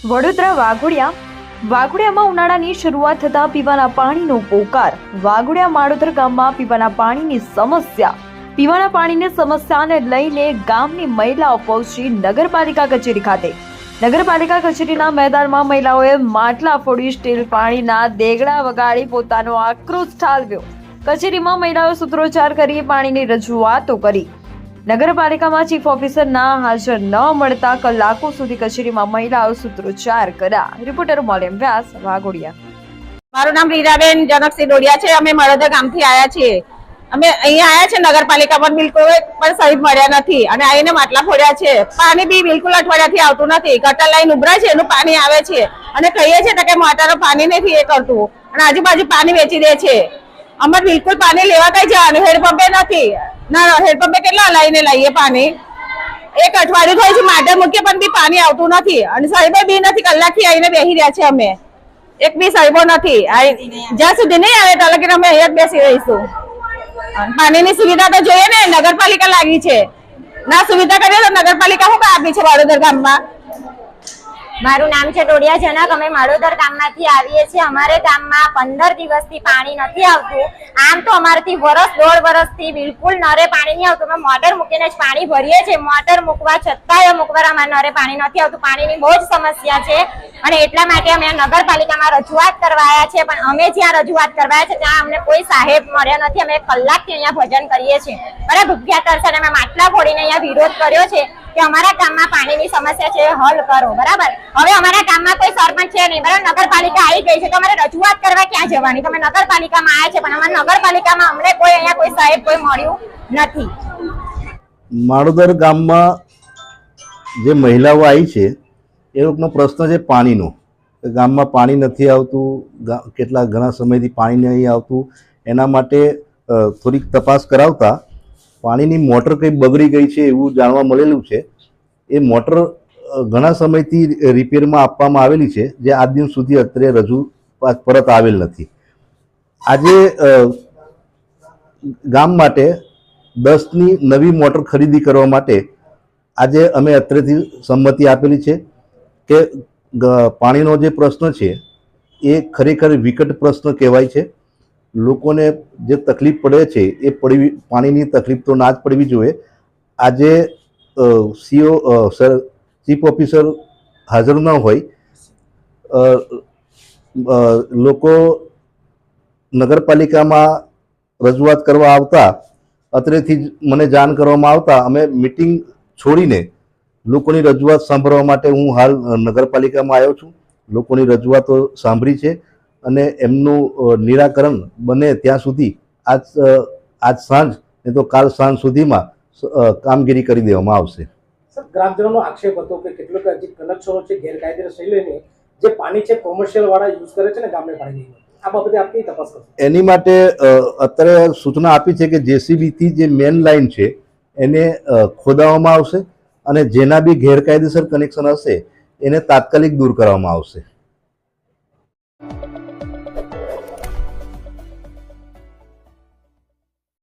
વડોદરા વાઘોડિયા. વાઘોડિયામાં ઉનાળાની શરૂઆત થતાં પીવાના પાણીનો પોકાર. વાઘોડિયા માળોદર ગામમાં પીવાના પાણીની સમસ્યા. પીવાના પાણીની સમસ્યાને લઈને ગામની મહિલાઓ પહોંચી નગરપાલિકા કચેરી ખાતે. નગરપાલિકા કચેરીના મેદાનમાં મહિલાઓએ માટલા ફોડી સ્ટીલ પાણીના દેગડા વગાડી પોતાનો આક્રોશ ઠાલવ્યો. કચેરીમાં મહિલાઓ સૂત્રોચ્ચાર કરી પાણીની રજૂઆતો કરી. નગરપાલિકામાં ચીફ ઓફિસરના હાજર ન મળતા કલાકો સુધી કચેરીમાં મહિલાઓ સૂત્રોચ્ચાર કર્યા. રિપોર્ટર મોલેમ વ્યાસ, વાઘોડિયા. મારું નામ રીરાબેન જનકસિંહ ડોડિયા છે. અમે મળોદા ગામથી આવ્યા છીએ. અમે અહીંયા આવ્યા છે નગરપાલિકા પર. બિલકુલ પણ સહિત મળ્યા નથી અને આવીને માટલા ફોડ્યા છે. પાણી બી બિલકુલ અઠવાડિયાથી આવતું નથી. ગટર લાઈન ઉભરાય છે, એનું પાણી આવે છે. અને કહીએ છીએ કે મોટરો પાણી નથી એ કરતું. અને આજુબાજુ પાણી વેચી દે છે. અમારે બિલકુલ પાણી લેવા કઈ જવાનું? હેડપંપે નથી. ના હેડપંપે કેટલા લઈને લઈએ પાણી? એક અઠવાડિયું થયું છે માટે મૂકીએ, પણ બી પાણી આવતું નથી. અને સાહેબે બી નથી, કલાકથી આવીને બેસી રહ્યા છે અમે. એક બી સાહેબો નથી. જ્યાં સુધી નહીં આવે ત્યાં લગીને અમે અહીંયા બેસી રહીશું. પાણીની સુવિધા તો જોઈએ ને, નગરપાલિકા લાગી છે. ના સુવિધા કરીએ તો નગરપાલિકા શું આપી છે વડોદર ગામમાં? મારું નામ છે ટોડિયા જનક. અમે માળોદર ગામમાંથી આવીએ છીએ. અમારે ગામમાં પંદર દિવસથી પાણી નથી આવતું. આમ તો અમારથી વરસ, દોઢ વરસથી બિલકુલ નરે પાણી નહીં આવતું. અમે મોટર મૂકીને જ પાણી ભરીએ છીએ. મોટર મૂકવા છતાંય મૂકવા અમારે નરે પાણી નથી આવતું. પાણીની બહુ જ સમસ્યા છે. અને એટલા માટે અમે નગરપાલિકામાં રજૂઆત કરવા આવ્યા છે પણ અમે જ્યાં રજૂઆત કરવા છે ત્યાં અમને કોઈ સાહેબ મળ્યા નથી. અમે કલાકથી અહીંયા ભજન કરીએ છીએ. બરાબર, ભૂખ્યા તરસે અમે માટલા ફોડીને અહીંયા વિરોધ કર્યો છે. કે અમારા ગામમાં પાણીની સમસ્યા છે, હલ કરો, બરાબર? હવે અમારા ગામમાં કોઈ સરપંચ છે નહીં, બરાબર? નગરપાલિકા આવી ગઈ છે, તો અમારે રજૂઆત કરવા ક્યાં જવાની? તમે નગરપાલિકામાં આવ્યા છે, પણ અમારા નગરપાલિકામાં અમને કોઈ અહીંયા કોઈ સાહેબ કોઈ મળ્યું નથી. માળોદર ગામમાં જે મહિલાઓ આવી છે, એ લોકોનો પ્રશ્ન છે પાણીનો. ગામમાં પાણી નથી આવતું કેટલા ઘણા સમયથી પાણી નહીં આવતું, એના માટે થોડીક તપાસ કરાવતા પાણીની મોટર કંઈ બગડી ગઈ છે એવું જાણવા મળેલું છે. એ મોટર ઘણા સમયથી રિપેરમાં આપવામાં આવેલી છે, જે આજ દિન સુધી અત્યારે રજૂ પરત આવેલ નથી. આજે ગામ માટે દસની નવી મોટર ખરીદી કરવા માટે આજે અમે અત્રેથી સંમતિ આપેલી છે કે પાણીનો જે પ્રશ્ન છે, એ ખરેખર વિકટ પ્રશ્ન કહેવાય છે. લોકોને જે તકલીફ પડે છે, એ પડવી, પાણીની તકલીફ તો ના જ પડવી જોઈએ. આજે સીઓ સર, ચીફ ઓફિસર હાજર ન હોય લોકો નગરપાલિકામાં રજૂઆત કરવા આવતા, અત્રેથી જ મને જાણ કરવામાં આવતા, અમે મિટિંગ છોડીને લોકોની રજૂઆત સાંભળવા માટે હું હાલ નગરપાલિકામાં આવ્યો છું. લોકોની રજૂઆતો સાંભળી છે. અને એમનું નિરાકરણ બને ત્યાં સુધી આજ આજ સાંજ ને તો કાલ સાંજ સુધીમાં કામગીરી કરી દેવામાં આવશે. ગ્રામજનોનો આક્ષેપ હતો કે કેટલોક જે કનેક્શનો છે ગેરકાયદેસર લઈને જે પાણી છે કોમર્શિયલ વાળા યુઝ કરે છે ને ગામને પાણી આ બાબતે આપ કઈ તપાસ કરશો? એની માટે અત્યારે સૂચના આપી છે કે જેસીબીથી જે મેન લાઇન છે એને ખોદાવામાં આવશે અને જેના બી ગેરકાયદેસર કનેક્શન હશે એને તાત્કાલિક દૂર કરવામાં આવશે.